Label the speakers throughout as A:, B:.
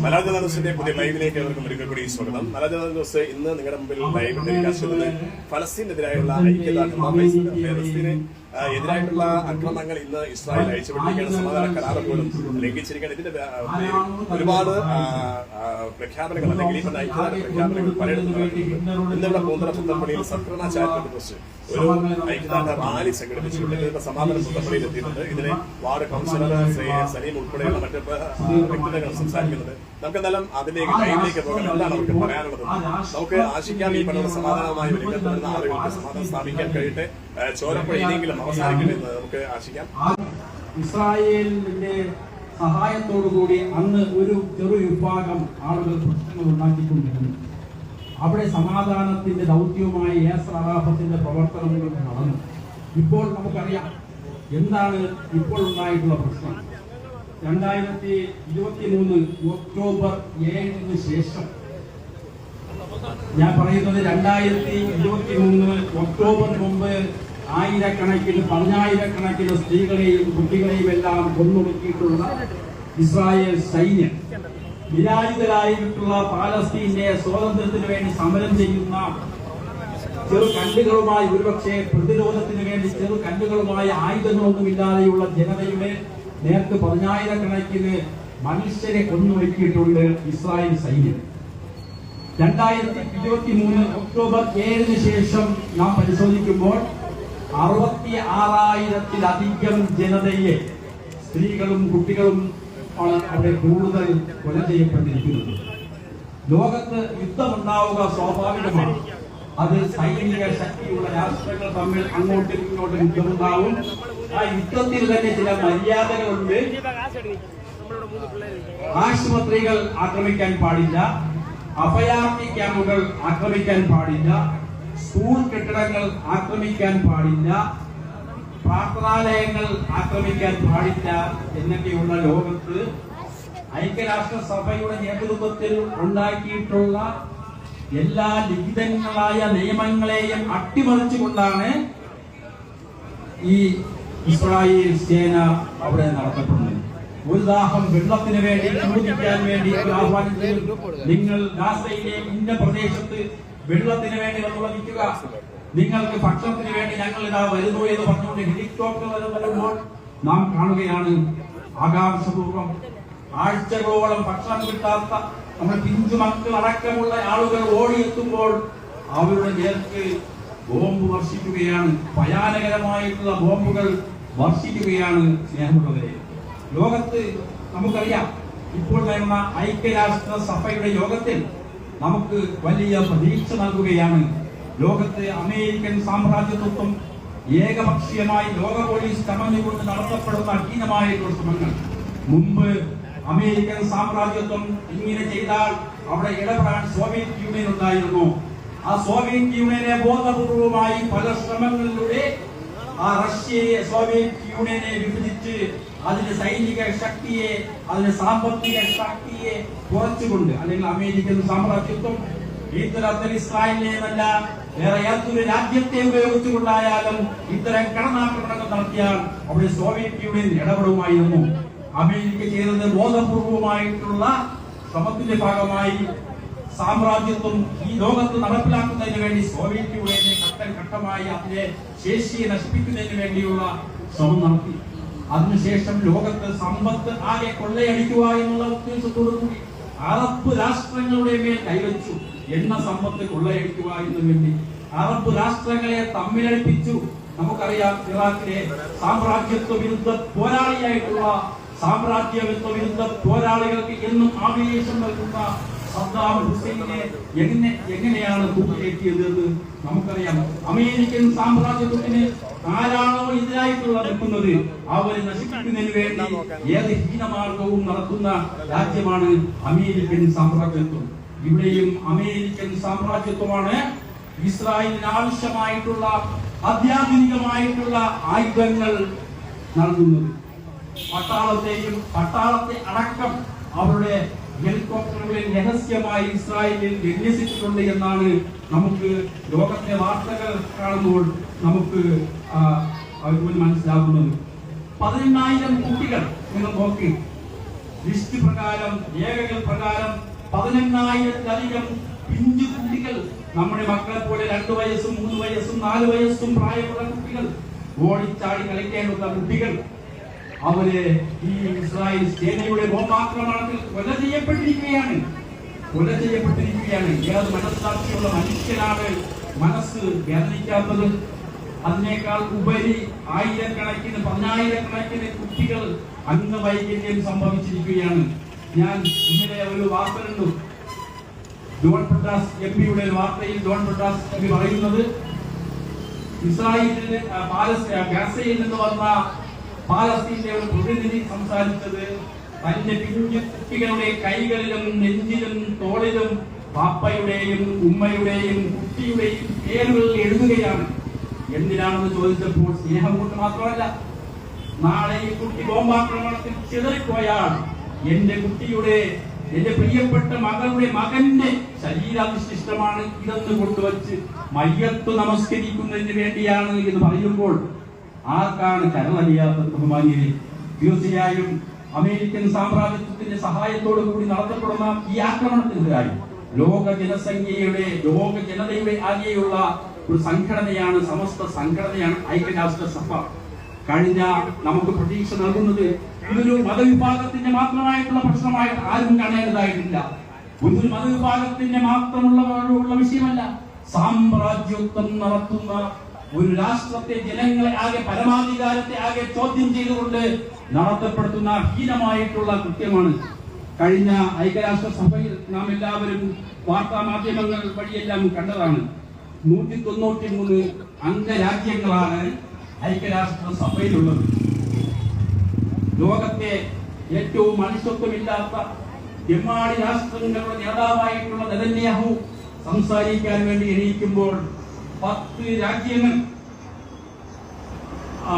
A: ന്യൂസിന്റെ പുതിയ ലൈവിലേക്ക് അവർക്ക് ഒരിക്കൽ കൂടി സ്വാഗതം. മലാജ ന്യൂസ് ഇന്ന് നിങ്ങളുടെ മുമ്പിൽ ലൈവ് ഫലസ്തീനെതിരായുള്ള ഐക്യദാർഢ്യം ഫലസ്തീനെ എതിരായിട്ടുള്ള ആക്രമണങ്ങൾ ഇന്ന് ഇസ്രായേൽ അയച്ചുവിട്ടിരിക്കുന്ന സമാധാന കരാറ് പോലും ലംഘിച്ചിരിക്കുകയാണ് ഇതിന്റെ ഒരുപാട് പ്രഖ്യാപനങ്ങൾ അല്ലെങ്കിൽ ഇപ്പൊ ഐക്യദാന പ്രഖ്യാപനങ്ങൾ പലയിടത്തും നടക്കുന്നുണ്ട് ഇന്നിവിടെ പൂന്തറ പുത്തമ്പള്ളിയിൽ സംഘടനാ ചാരിറ്റബിൾ ട്രസ്റ്റ് ഒരു ഐക്യദാന റാലി സംഘടിപ്പിച്ചിട്ടുണ്ട് ഇതിന്റെ സമാധാന പുത്തമ്പള്ളിയിൽ എത്തിയിട്ടുണ്ട് ഇതിനെ വാർഡ് കൗൺസിലർ സലീം ഉൾപ്പെടെയുള്ള മറ്റു വ്യക്തികൾ സംസാരിക്കുന്നത് നമുക്ക് എന്തായാലും അതിലേക്ക് ടൈമിലേക്ക് പോകാൻ എന്താണ് അവർക്ക് പറയാനുള്ളത് നമുക്ക് ആശിക്കാൻ ഈ പറഞ്ഞ സമാധാനമായി ഒരു വരുന്ന ആളുകൾക്ക് സമാധാനം സ്ഥാപിക്കാൻ കഴിയട്ടെ ആ, ചോരപ്പുഴ ഇനിയെങ്കിലും അവസാനിക്കട്ടെ എന്ന് നമുക്ക് ആശിക്കാം.
B: ഇസ്രായേലിന്റെ സഹായത്തോടുകൂടി അന്ന് ഒരു ചെറു വിഭാഗം ആളുകൾ പ്രശ്നങ്ങൾ ഉണ്ടാക്കിക്കൊണ്ടിരുന്നു. അവിടെ സമാധാനത്തിന്റെ ദൗത്യവുമായി യാസർ അറാഫത്തിന്റെ പ്രവർത്തനങ്ങൾ നടന്നു. ഇപ്പോൾ നമുക്കറിയാം എന്താണ് ഇപ്പോൾ ഉണ്ടായിട്ടുള്ള പ്രശ്നം. രണ്ടായിരത്തി ഇരുപത്തി മൂന്ന് ഒക്ടോബർ ഏഴിന് ശേഷം ഞാൻ പറയുന്നത് രണ്ടായിരത്തി ഇരുപത്തി മൂന്ന് ഒക്ടോബറിന് മുമ്പ് ആയിരക്കണക്കിന് പതിനായിരക്കണക്കിന് സ്ത്രീകളെയും കുട്ടികളെയും എല്ലാം കൊന്നൊടുക്കിയിട്ടുള്ള ഇസ്രായേൽ സൈന്യം. വിരാജിതരായിട്ടുള്ള പാലസ്തീന്റെ സ്വാതന്ത്ര്യത്തിന് വേണ്ടി സമരം ചെയ്യുന്ന ചെറു കല്ലുകളുമായി ഒരുപക്ഷെ പ്രതിരോധത്തിന് വേണ്ടി ചെറു കല്ലുകളുമായി ആയുധങ്ങളൊന്നുമില്ലാതെയുള്ള ജനതയുടെ നേർക്ക് പതിനായിരക്കണക്കിന് മനുഷ്യരെ കൊന്നൊടുക്കിയിട്ടുണ്ട് ഇസ്രായേൽ സൈന്യം. രണ്ടായിരത്തി ഇരുപത്തി മൂന്ന് ഒക്ടോബർ ഏഴിന് ശേഷം നാം പരിശോധിക്കുമ്പോൾ അറുപത്തി ആറായിരത്തിലധികം ജനതയെ സ്ത്രീകളും കുട്ടികളും ആണ് അവിടെ കൂടുതൽ കൊല ചെയ്യപ്പെട്ടിരിക്കുന്നത്. ലോകത്ത് യുദ്ധമുണ്ടാവുക സ്വാഭാവികമാണ്. അത് സൈനിക ശക്തിയുള്ള രാഷ്ട്രങ്ങൾ തമ്മിൽ അങ്ങോട്ടും ഇങ്ങോട്ടും യുദ്ധമുണ്ടാവും. ആ യുദ്ധത്തിൽ തന്നെ ചില മര്യാദകളുണ്ട്. ആശുപത്രികൾ ആക്രമിക്കാൻ പാടില്ല. അഭയാർത്ഥി ക്യാമ്പുകൾ ആക്രമിക്കാൻ പാടില്ല. സ്കൂൾ കെട്ടിടങ്ങൾ ആക്രമിക്കാൻ പാടില്ല പ്രാർത്ഥനാലയങ്ങൾ ആക്രമിക്കാൻ പാടില്ല എന്നൊക്കെയുള്ള ലോകത്ത് ഐക്യരാഷ്ട്ര സഭയുടെ നേതൃത്വത്തിൽ ഉണ്ടാക്കിയിട്ടുള്ള എല്ലാ ലിഖിതങ്ങളായ നിയമങ്ങളെയും അട്ടിമറിച്ചുകൊണ്ടാണ് ഈ ഇസ്രായേൽ സേന അവിടെ നടത്തപ്പെടുന്നത്. ഒരു ദാഹം വെള്ളത്തിന് വേണ്ടി ചോദിക്കാൻ വേണ്ടി ആഹ്വാനിച്ചു നിങ്ങൾ ഗാസയിലെ ഇന്ന പ്രദേശത്ത് വെള്ളത്തിന് വേണ്ടി വന്നുള്ള നിൽക്കുക നിങ്ങൾക്ക് ഭക്ഷണത്തിന് വേണ്ടി ഞങ്ങൾ ഇതാ വരുന്നു എന്ന് പറഞ്ഞുകൊണ്ട് ഹെലികോപ്റ്റർ വരുമ്പോൾ നാം കാണുകയാണ് ആകാശപൂർവം ആഴ്ചകളോളം ഭക്ഷണം കിട്ടാത്ത നമ്മുടെ പിഞ്ചു മക്കൾ അടക്കമുള്ള ആളുകൾ ഓടിയെത്തുമ്പോൾ അവരുടെ നേർക്ക് ബോംബ് വർഷിക്കുകയാണ്. ഭയാനകരമായിട്ടുള്ള ബോംബുകൾ വർഷിക്കുകയാണ് സ്നേഹമുള്ളവരെ. ലോകത്ത് നമുക്കറിയാം ഇപ്പോൾ വരുന്ന ഐക്യരാഷ്ട്ര സഭയുടെ യോഗത്തിൽ നമുക്ക് വലിയ പ്രതീക്ഷ നൽകുകയാണ്. ലോകത്തെ അമേരിക്കൻ സാമ്രാജ്യത്വം ഏകപക്ഷീയമായി ലോക പോലീസ് ചമഞ്ഞുകൊണ്ട് നടത്തപ്പെടുന്ന അധീനമായിട്ടുള്ള ശ്രമങ്ങൾ മുമ്പ് അമേരിക്കൻ സാമ്രാജ്യത്വം ഇങ്ങനെ ചെയ്താൽ അവിടെ ഇടപെടാൻ സോവിയറ്റ് യൂണിയൻ ഉണ്ടായിരുന്നു. ആ സോവിയറ്റ് യൂണിയനെ ബോധപൂർവമായി പല ശ്രമങ്ങളിലൂടെ ആ റഷ്യയെ സോവിയറ്റ് യൂണിയനെ വിഭജിച്ച് അതിന്റെ സൈനിക ശക്തിയെ അതിന്റെ സാമ്പത്തിക ശക്തിയെ കുറച്ചുകൊണ്ട് അല്ലെങ്കിൽ അമേരിക്കൻ സാമ്രാജ്യത്വം ഇത്തരത്തിൽ ഇസ്രായേലിനെയുമല്ല വേറെ ഏതൊരു രാജ്യത്തെ ഉപയോഗിച്ചുകൊണ്ടായാലും ഇത്തരം കടനാക്രമണങ്ങൾ നടത്തിയാൽ അവിടെ സോവിയറ്റ് യൂണിയൻ ഇടപെടുമായിരുന്നു. അമേരിക്ക ചെയ്തത് ബോധപൂർവമായിട്ടുള്ള ശ്രമത്തിന്റെ ഭാഗമായി സാമ്രാജ്യത്വം ഈ ലോകത്ത് നടപ്പിലാക്കുന്നതിന് വേണ്ടി സോവിയറ്റ് യൂണിയനെ ഘട്ടം ഘട്ടമായി അതിന്റെ ശേഷിയെ നശിപ്പിക്കുന്നതിന് വേണ്ടിയുള്ള ശ്രമം നടത്തി. അതിനുശേഷം ലോകത്ത് സമ്പത്ത് ആകെ കൊള്ളയടിക്കുക എന്നുള്ള ഉദ്ദേശത്തോടു കൂടി അറബ് രാഷ്ട്രങ്ങളുടെ മേൽ കൈവച്ചു. എണ്ണ സമ്പത്ത് കൊള്ളയടിക്കുക എന്ന് വേണ്ടി അറബ് രാഷ്ട്രങ്ങളെ തമ്മിലടിപ്പിച്ചു. നമുക്കറിയാം ഇറാഖിലെ സാമ്രാജ്യത്വ വിരുദ്ധ പോരാളിയായിട്ടുള്ള സാമ്രാജ്യത്വ വിരുദ്ധ പോരാളികൾക്ക് എന്നും ആവേശം നൽകുന്ന സദ്ദാം ഹുസൈനെ എങ്ങനെ എങ്ങനെയാണ് തൂക്കിലേറ്റിയത് എന്ന് നമുക്കറിയാം. അമേരിക്കൻ സാമ്രാജ്യത്വത്തിന് ആരാണോ എതിരായിട്ടുള്ള നിൽക്കുന്നത്? അവരെ നശിപ്പിക്കുന്നതിന് വേണ്ടി ഏത് ഹീനമാർഗവും നടത്തുന്ന രാജ്യമാണ് അമേരിക്കൻ സാമ്രാജ്യത്വം. ഇവിടെയും അമേരിക്കൻ സാമ്രാജ്യത്വമാണ് ഇസ്രായേലിന് ആവശ്യമായിട്ടുള്ള അത്യാധുനികമായിട്ടുള്ള ആയുധങ്ങൾ നൽകുന്നത്. പട്ടാളത്തെയും പട്ടാളത്തെ അടക്കം അവരുടെ ഹെലികോപ്റ്ററുകളിൽ രഹസ്യമായി ഇസ്രായേലിൽ വിന്യസിച്ചിട്ടുണ്ട് എന്നാണ് നമുക്ക് ലോകത്തെ വാർത്തകൾ കാണുമ്പോൾ നമുക്ക് മനസ്സിലാകുന്നത്. പതിനെണ്ണായിരം കുട്ടികൾ നിങ്ങൾ നോക്കി. ലിസ്റ്റ് പ്രകാരം രേഖകൾ പ്രകാരം പതിനെണ്ണായിരത്തിലധികം പിഞ്ചു കുട്ടികൾ നമ്മുടെ മക്കളെ പോലെ രണ്ടു വയസ്സും മൂന്ന് വയസ്സും നാല് വയസ്സും പ്രായമുള്ള കുട്ടികൾ ഓടിച്ചാടി കളിക്കേണ്ടുന്ന കുട്ടികൾ അവർ ഈ ഇസ്രായേൽ സേനയുടെ ബോംബാക്രമണത്തിൽ കൊല ചെയ്യപ്പെട്ടിരിക്കുകയാണ്. കൊല ചെയ്യപ്പെട്ടിരിക്കുകയാണ്. ഏത് മനസ്സാക്ഷിയുള്ള മനുഷ്യനാണ് മനസ്സ് വേദനിക്കാത്തത്? അതിനേക്കാൾ ഉപരി ആയിരക്കണക്കിന് പതിനായിരക്കണക്കിന് കുട്ടികൾ അംഗവൈകല്യം സംഭവിച്ചിരിക്കുകയാണ്. ഞാൻ ഇന്നലെ ഒരു വാർത്ത കണ്ടു. ജോൺ പ്രകാശ് എം പിയുടെ വാർത്തയിൽ ജോൺ പ്രകാശ് എം പി പറയുന്നത് ഇസ്രായേലിന് ഗാസയിൽ നിന്ന് വന്ന പാലസ്തീന്റെ ഒരു പ്രതിനിധി സംസാരിച്ചത് തന്റെ പിഞ്ചു കുട്ടികളുടെ കൈകളിലും നെഞ്ചിലും തോളിലും പാപ്പയുടെയും ഉമ്മയുടെയും കുട്ടിയുടെയും പേരുകൾ എഴുതുകയാണ്. എന്തിനാണെന്ന് ചോദിച്ചപ്പോൾ സ്നേഹം കൊണ്ട് മാത്രമല്ല നാളെ ഈ കുട്ടി ബോംബാക്രമണത്തിൽ ചിതറിപ്പോയാൽ എന്റെ കുട്ടിയുടെ എന്റെ പ്രിയപ്പെട്ട മകളുടെ മകന്റെ ശരീരാവിശിഷ്ടമാണ് ഇതെന്ന് കൊണ്ടുവച്ച് മയ്യത്ത് നമസ്കരിക്കുന്നതിന് വേണ്ടിയാണ് എന്ന് പറയുമ്പോൾ ആർക്കാണ് കരളറിയാത്ത ബഹുമാന്യരെ തീർച്ചയായും അമേരിക്കൻ സാമ്രാജ്യത്വത്തിന്റെ സഹായത്തോടു കൂടി നടത്തപ്പെടുന്ന ഈ ആക്രമണത്തിനെതിരായി ലോക ജനസംഖ്യയുടെ ലോക ജനതയുടെ ആകെയുള്ള ഒരു സംഘടനയാണ് സമസ്ത സംഘടനയാണ് ഐക്യരാഷ്ട്ര സഭ. കഴിഞ്ഞ നമുക്ക് പ്രതീക്ഷ നൽകുന്നത് ഇതൊരു മതവിഭാഗത്തിന്റെ മാത്രമായിട്ടുള്ള പ്രശ്നമായിട്ട് ആരും കാണേണ്ടതായിട്ടില്ല. ഒരു മതവിഭാഗത്തിന്റെ മാത്രമുള്ള വിഷയമല്ല സാമ്രാജ്യത്വം നടത്തുന്ന ഒരു രാഷ്ട്രത്തെ ജനങ്ങളെ ആകെ പരമാധികാരത്തെ ആകെ ചോദ്യം ചെയ്തുകൊണ്ട് നടത്തപ്പെടുത്തുന്ന ഹീനമായിട്ടുള്ള കൃത്യമാണ്. കഴിഞ്ഞ ഐക്യരാഷ്ട്ര സഭയിൽ നാം എല്ലാവരും വാർത്താ മാധ്യമങ്ങൾ വഴിയെല്ലാം കണ്ടതാണ്. നൂറ്റി തൊണ്ണൂറ്റി മൂന്ന് അംഗരാജ്യങ്ങളാണ് ഐക്യരാഷ്ട്ര സഭയിലുള്ളത് ലോകത്തെ ഏറ്റവും മനുഷ്യത്വമില്ലാത്ത എമ്മാടി രാഷ്ട്രങ്ങളുടെ നേതാവായിട്ടുള്ള നെതന്യാഹു സംസാരിക്കാൻ വേണ്ടി എണീക്കുമ്പോൾ പത്ത് രാജ്യങ്ങൾ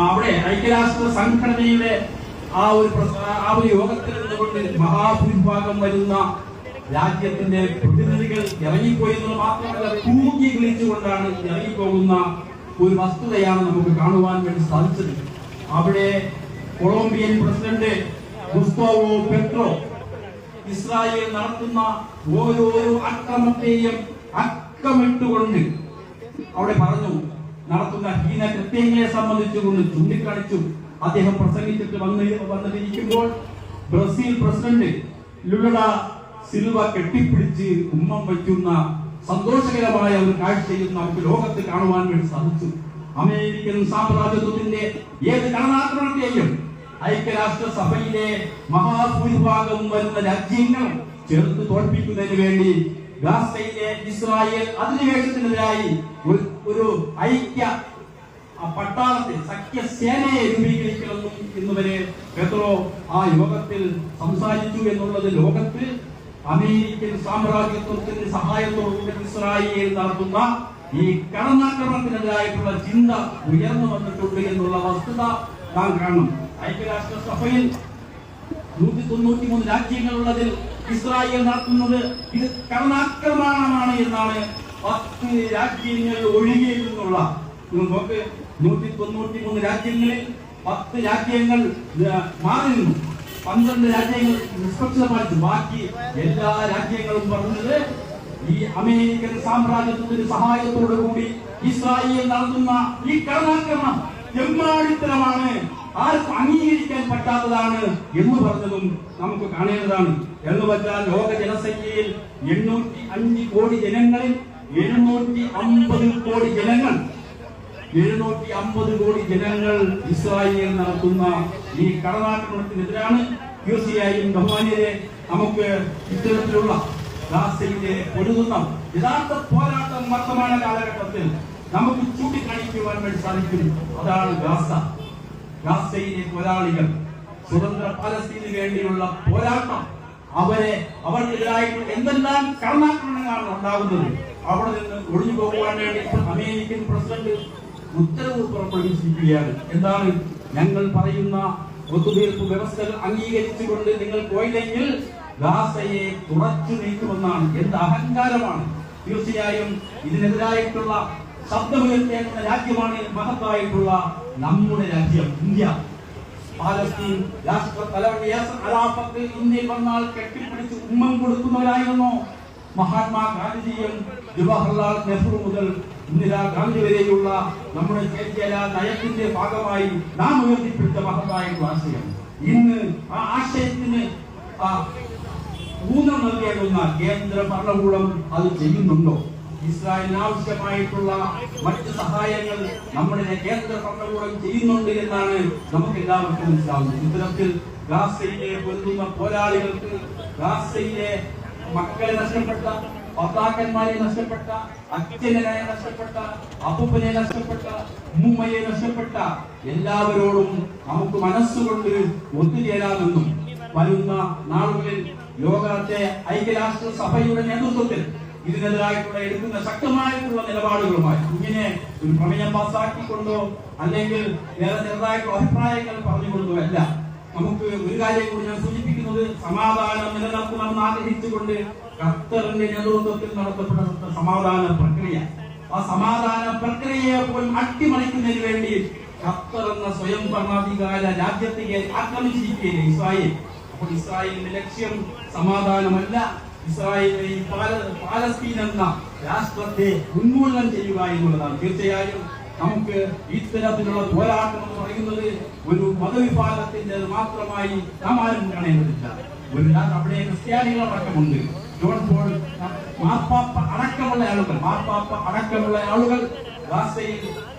B: അവിടെ ഐക്യരാഷ്ട്ര സംഘടനയുടെ ആ ഒരു ആ ഒരു യോഗത്തിൽ നിന്നുകൊണ്ട് മഹാഭൂരിഭാഗം വരുന്ന രാജ്യത്തിന്റെ പ്രതിനിധികൾ ഇറങ്ങിപ്പോയി എന്നത് മാത്രമല്ല തൂക്കി വിളിച്ചുകൊണ്ടാണ് ഇറങ്ങിപ്പോകുന്ന ഒരു വസ്തുതയാണ് നമുക്ക് കാണുവാൻ വേണ്ടി സാധിച്ചത്. അവിടെ Colombian president Gustavo Petro Israel നടത്തുന്ന ഓരോരോ അക്രമത്തെയും അക്കമിട്ടുകൊണ്ട് അവിടെ പറഞ്ഞു നടത്തുന്ന ഹീന കൃത്യങ്ങളെ സംബന്ധിച്ചുകൊണ്ട് ചൂണ്ടിക്കാണിച്ചു. അദ്ദേഹം പ്രസംഗിച്ചിട്ട് വന്ന് വന്നിരിക്കുമ്പോൾ Brazil president Lula da Silva കെട്ടിപ്പിടിച്ച് ഉമ്മം വയ്ക്കുന്ന സന്തോഷകരമായ ഒരു കാഴ്ചയും നമുക്ക് ലോകത്ത് കാണുവാൻ വേണ്ടി സാധിച്ചു. അമേരിക്കൻ സാമ്രാജ്യത്വത്തിന്റെ ഏത് കടനാക്രമണത്തെയും ഐക്യരാഷ്ട്ര സഭയിലെ മഹാഭൂരിഭാഗം വരുന്ന രാജ്യങ്ങൾ ചേർത്ത് തോൽപ്പിക്കുന്നതിന് വേണ്ടി ഗാസയിലെ ഇസ്രായേൽ അധിനിവേശത്തിനെതിരായി ഒരു- ഐക്യ പട്ടാളത്തെ സഖ്യസേനയെ രൂപീകരിക്കണമെന്നും ഇന്നുവരെ പെത്രോ ആ യോഗത്തിൽ സംസാരിച്ചു എന്നുള്ളത് ലോകത്ത് അമേരിക്കൻ സാമ്രാജ്യത്വത്തിന്റെ സഹായത്തോടുകൂടി ഇസ്രായേൽ നടത്തുന്ന ഈ കടന്നാക്രമണത്തിനെതിരായിട്ടുള്ള ചിന്ത ഉയർന്നു വന്നിട്ടുണ്ട് എന്നുള്ള വസ്തുത നാം കാണും ഐക്യരാഷ്ട്ര സഭയിൽ നൂറ്റി തൊണ്ണൂറ്റി മൂന്ന് രാജ്യങ്ങളുള്ളതിൽ ഇസ്രായേൽ നടത്തുന്നത് ഇത് കടന്നാക്രമണമാണ് എന്നാണ് പത്ത് രാജ്യങ്ങൾ ഒഴികെ നിന്നുള്ള. നോക്ക് നൂറ്റി തൊണ്ണൂറ്റി മൂന്ന് രാജ്യങ്ങളിൽ പത്ത് രാജ്യങ്ങൾ മാറി നിന്നു പന്ത്രണ്ട് രാജ്യങ്ങൾ നിഷ്പക്ഷമായിട്ട്. ബാക്കി എല്ലാ രാജ്യങ്ങളും പറഞ്ഞത് ഈ അമേരിക്കൻ സാമ്രാജ്യത്തിന്റെ സഹായത്തോടു കൂടി ഇസ്രായേൽ നടത്തുന്ന ഈ കടന്നാക്രമണം എമ്മാടിത്തരമാണ് ആർക്കും അംഗീകരിക്കാൻ പറ്റാത്തതാണ് എന്ന് പറഞ്ഞതും നമുക്ക് കാണേണ്ടതാണ്. എന്ന് വെച്ചാൽ ലോക ജനസംഖ്യയിൽ എണ്ണൂറ്റി അഞ്ച് കോടി ജനങ്ങളിൽ എഴുന്നൂറ്റി അമ്പത് കോടി ജനങ്ങൾ. എഴുന്നൂറ്റി അമ്പത് കോടി ജനങ്ങൾ ഇസ്രായേൽ നടത്തുന്ന ഈ കടനാക്രമണത്തിനെതിരാണ് തീർച്ചയായും ബഹുമാനിയെ നമുക്ക് ഇത്തരത്തിലുള്ള ഗാസയിലെ പൊരുതുന്ന യഥാർത്ഥ പോരാട്ടം വർത്തമാന കാലഘട്ടത്തിൽ നമുക്ക് ചൂണ്ടിക്കാണിക്കുവാൻ വേണ്ടി സാധിക്കും. അതാണ് ഗാസ. ഗാസയിലെ പോരാളികൾ സ്വതന്ത്ര പാലസ്തീന് വേണ്ടിയുള്ള പോരാട്ടം. അവരെ അവർക്കെതിരായിട്ട് എന്തെല്ലാം കടന്നാക്രമണങ്ങളാണ് ഉണ്ടാകുന്നത്? അവിടെ നിന്ന് ഒഴിഞ്ഞു പോകുവാൻ വേണ്ടി അമേരിക്കൻ പ്രസിഡന്റ് ഉത്തരവ് പുറപ്പെടുവിച്ചിരിക്കുകയാണ് എന്താണ് ഞങ്ങൾ പറയുന്ന ഒത്തുതീർപ്പ് വ്യവസ്ഥകൾ അംഗീകരിച്ചുകൊണ്ട് നിങ്ങൾ പോയില്ലെങ്കിൽ ഗാസയെ തുറച്ചു നീക്കുമെന്നാണ്. എന്ത് അഹങ്കാരമാണ്? തീർച്ചയായും ഇതിനെതിരായിട്ടുള്ള ശബ്ദമുയർത്തേണ്ടുന്ന രാജ്യമാണ് മഹത്തായിട്ടുള്ള നമ്മുടെ രാജ്യം ഇന്ത്യ. പാലസ്തീൻ രാഷ്ട്ര തലവൻ യാസർ അറാഫത്ത് ഇന്ത്യയിൽ വന്നാൽ കെട്ടിപ്പിടിച്ച് ഉമ്മം കൊടുക്കുന്നവരായിരുന്നു. മഹാത്മാ ഗാന്ധിജിയും ജവഹർലാൽ നെഹ്റു മുതൽ ഇന്ദിരാഗാന്ധി വരെയുള്ള നമ്മുടെ കേരള നയത്തിന്റെ ഭാഗമായി നാം ഉയർത്തിപ്പിടിച്ച മഹത്തായിട്ടുള്ള ആശയം. ഇന്ന് ആ ആശയത്തിന് ഊന്നൽ നൽകേണ്ടുന്ന കേന്ദ്ര ഭരണകൂടം അത് ചെയ്യുന്നുണ്ടോ? ഇസ്രായേലിന് ആവശ്യമായിട്ടുള്ള മറ്റ് സഹായങ്ങൾ നമ്മുടെ കേന്ദ്ര ഭരണകൂടം ചെയ്യുന്നുണ്ട് എന്നാണ് നമുക്ക് എല്ലാവർക്കും മനസ്സിലാവുന്നത്. ഇത്തരത്തിൽ ഗാസയിലെ പൊരുതുന്ന പോരാളികൾക്ക് ഗാസയിലെ മക്കളെ നഷ്ടപ്പെട്ട ഭർത്താക്കന്മാരെ നഷ്ടപ്പെട്ട അച്ഛനെ നഷ്ടപ്പെട്ട അപ്പൂപ്പനെ നഷ്ടപ്പെട്ട ഉമ്മയെ നഷ്ടപ്പെട്ട എല്ലാവരോടും നമുക്ക് മനസ്സുകൊണ്ട് ഒത്തുചേരാമെന്നും വരുന്ന നാളുകളിൽ ലോകത്തെ ഐക്യരാഷ്ട്ര സഭയുടെ നേതൃത്വത്തിൽ ഇതിനെതിരായിട്ടുള്ള എടുക്കുന്ന ശക്തമായിട്ടുള്ള നിലപാടുകളുമായി ഇങ്ങനെ ഒരു പ്രമേയം പാസാക്കിക്കൊണ്ടോ അല്ലെങ്കിൽ വേറെ ചെറുതായിട്ടുള്ള അഭിപ്രായങ്ങൾ പറഞ്ഞുകൊണ്ടോ അല്ല. നമുക്ക് ഒരു കാര്യം കൂടി ഞാൻ സൂചിപ്പിക്കുന്നത് സമാധാനം നിലനിർത്തണമെന്ന് ആഗ്രഹിച്ചുകൊണ്ട് ഖത്തറിന്റെ നേതൃത്വത്തിൽ നടത്തപ്പെട്ട സമാധാന പ്രക്രിയ. ആ സമാധാന പ്രക്രിയയെ പോലും അട്ടിമറിക്കുന്നതിന് വേണ്ടി ഖത്തർ എന്ന സ്വയം ഭരണാധികാര രാജ്യത്തെ ആക്രമിച്ചിരിക്കുകയില്ലേ ഇസ്രായേൽ. അപ്പോൾ ഇസ്രായേലിന്റെ ലക്ഷ്യം സമാധാനമല്ല. ഇസ്രായേലിനെ ഈ പാല- പാലസ്തീൻ എന്ന രാഷ്ട്രത്തെ ഉന്മൂലനം ചെയ്യുക എന്നുള്ളതാണ്. തീർച്ചയായും നമുക്ക് ഇത്തരത്തിലുള്ള പോരാട്ടം എന്ന് പറയുന്നത് ഒരു മതവിഭാഗത്തിന്റെ മാത്രമായി നാം ആരും കാണേണ്ടതില്ല. ഒരു അവിടെ ക്രിസ്ത്യാനികൾ അടക്കമുണ്ട്. ജോൺ പോൾ മാർപ്പാപ്പ അടക്കമുള്ള ആളുകൾ മാർപ്പാപ്പ അടക്കമുള്ള ആളുകൾ ഗാസയിൽ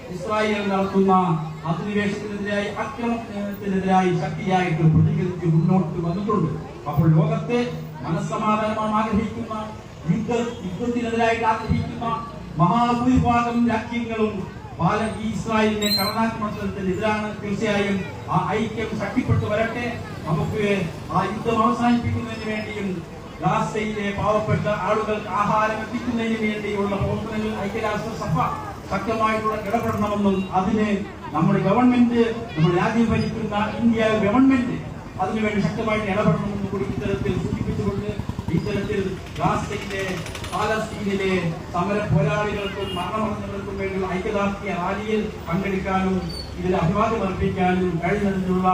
B: ഇസ്രായേൽ നടത്തുന്ന അധിനിവേശത്തിനെതിരായി അക്രമത്തിനെതിരായി ശക്തിയായിട്ട് പ്രതികരിച്ച് മുന്നോട്ട് വന്നിട്ടുണ്ട്. അപ്പോൾ ലോകത്തെ മനസ്സമാധാനമാണ് ആഗ്രഹിക്കുന്ന യുദ്ധ യുദ്ധത്തിനെതിരായിട്ട് ആഗ്രഹിക്കുന്ന മഹാഭൂരിഭാഗം രാജ്യങ്ങളും പാല ഇസ്രായേലിന്റെ ഇസ്രായേലിനെ കടന്നാക്രമണത്തിനെതിരാണ് തീർച്ചയായും ആ ഐക്യം ശക്തിപ്പെട്ടു വരട്ടെ. നമുക്ക് ആ യുദ്ധം അവസാനിപ്പിക്കുന്നതിന് വേണ്ടിയും ഗാസയിലെ പാവപ്പെട്ട ആളുകൾക്ക് ആഹാരം എത്തിക്കുന്നതിന് വേണ്ടിയുള്ള പ്രവർത്തനങ്ങൾ ഐക്യരാഷ്ട്ര സഭ ശക്തമായിട്ടുള്ള ഇടപെടണമെന്നും അതിന് നമ്മുടെ ഗവൺമെന്റ് നമ്മുടെ രാജ്യം ഭരിക്കുന്ന ഇന്ത്യ ഗവൺമെന്റ് അതിനുവേണ്ടി ശക്തമായിട്ട് ഇടപെടണമെന്നും കൂടി ഇത്തരത്തിൽ സൂചിപ്പിച്ചുകൊണ്ട് ഇത്തരത്തിൽ ഗാസയിലെ പാലസ്തീനിലെ സമര പോരാളികൾക്കും മരണമടഞ്ഞവർക്കും വേണ്ടിയുള്ള ഐക്യദാർഢ്യ റാലിയിൽ പങ്കെടുക്കാനും ഇതിൽ അഭിവാദ്യം അർപ്പിക്കാനും കഴിഞ്ഞതിനുള്ള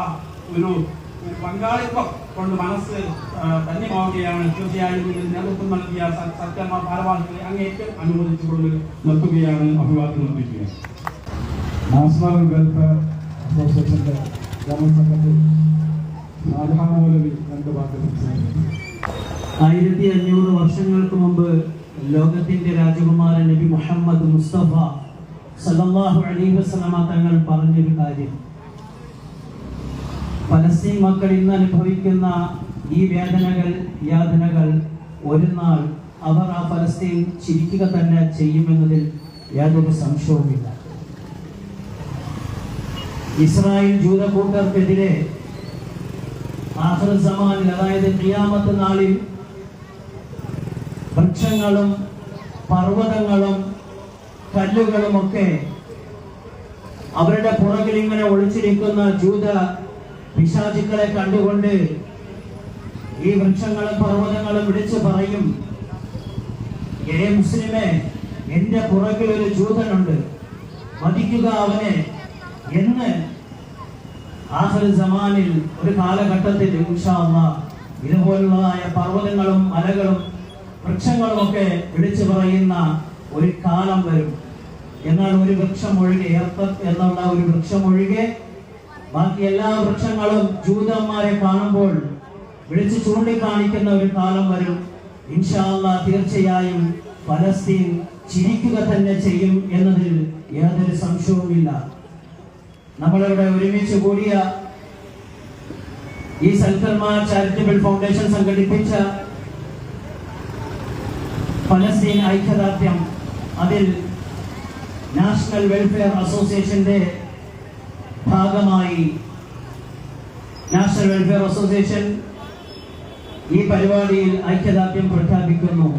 B: ഒരു ഒരു പങ്കാളിത്തം കൊണ്ട് മനസ്സ് ധന്യമാവുകയാണ് തീർച്ചയായും ഇതിൽ നേതൃത്വം നൽകിയ സത്യമ്മ ഭാരവാഹികളെ അങ്ങേക്ക് അനുമോദിച്ചുകൊണ്ട് നിർത്തുകയാണ് അഭിവാദ്യം അർപ്പിക്കുക.
C: നാഷണൽ വെൽഫെയർ അസോസിയേഷന്റെ ജനറൽ സെക്രട്ടറി
D: ആയിരത്തി അഞ്ഞൂറ് വർഷങ്ങൾക്ക് മുമ്പ് ലോകത്തിന്റെ രാജകുമാരൻ നബി മുഹമ്മദ് മുസ്തഫ സല്ലല്ലാഹു അലൈഹി വസല്ലമ തങ്ങൾ പറഞ്ഞൊരു കാര്യം. പലസ്തീൻ മക്കൾ ഇന്ന് അനുഭവിക്കുന്ന ഈ വേദനകൾ യാതനകൾ ഒരു നാൾ അവർ ആ പലസ്തീൻ ചിരിക്കുക തന്നെ ചെയ്യുമെന്നതിൽ യാതൊരു സംശയവുമില്ല. ഇസ്രായേൽ ജൂതക്കൂട്ടർക്കെതിരെ ആഖിർ സമാനിൽ അതായത് കിയാമത്ത് നാളിൽ വൃക്ഷങ്ങളും പർവതങ്ങളും കല്ലുകളുമൊക്കെ അവരുടെ പുറകിൽ ഇങ്ങനെ ഒളിച്ചിരിക്കുന്ന ജൂത പിശാചുക്കളെ കണ്ടുകൊണ്ട് ഈ വൃക്ഷങ്ങളും പർവതങ്ങളും വിളിച്ചു പറയും ഏ മുസ്ലിമേ എന്റെ പുറകിൽ ഒരു ജൂതനുണ്ട്. വധിക്കുക അവനെ. എന്ന് ആഖിർ സമാനിൽ ഒരു കാലഘട്ടത്തിൽ ഇതുപോലുള്ളതായ പർവതങ്ങളും മലകളും വൃക്ഷങ്ങളും ഒക്കെ വിളിച്ചു പറയുന്ന ഒരു കാലം വരും. എന്നാൽ ഒരു വൃക്ഷം ഒഴികെ ഏർത്ത എന്നുള്ള ഒരു വൃക്ഷം ഒഴികെ ബാക്കി എല്ലാ വൃക്ഷങ്ങളും ജൂതന്മാരെ കാണുമ്പോൾ വിളിച്ചു ചൂണ്ടിക്കാണിക്കുന്ന ഒരു കാലം വരും. ഇൻഷാ അല്ലാഹ് തീർച്ചയായും ഫലസ്തീൻ ചിരിക്കുക തന്നെ ചെയ്യും എന്നതിൽ യാതൊരു സംശയവുമില്ല. നമ്മളിവിടെ ഒരുമിച്ച് കൂടിയ ഈ സൽക്കർമ്മ ചാരിറ്റബിൾ ഫൗണ്ടേഷൻ സംഘടിപ്പിച്ച ഫലസ്തീൻ ഐക്യദാർഢ്യം അതിൽ നാഷണൽ വെൽഫെയർ അസോസിയേഷന്റെ ഭാഗമായി നാഷണൽ വെൽഫെയർ അസോസിയേഷൻ ഈ പരിപാടിയിൽ ഐക്യദാർഢ്യം പ്രഖ്യാപിക്കുന്നു.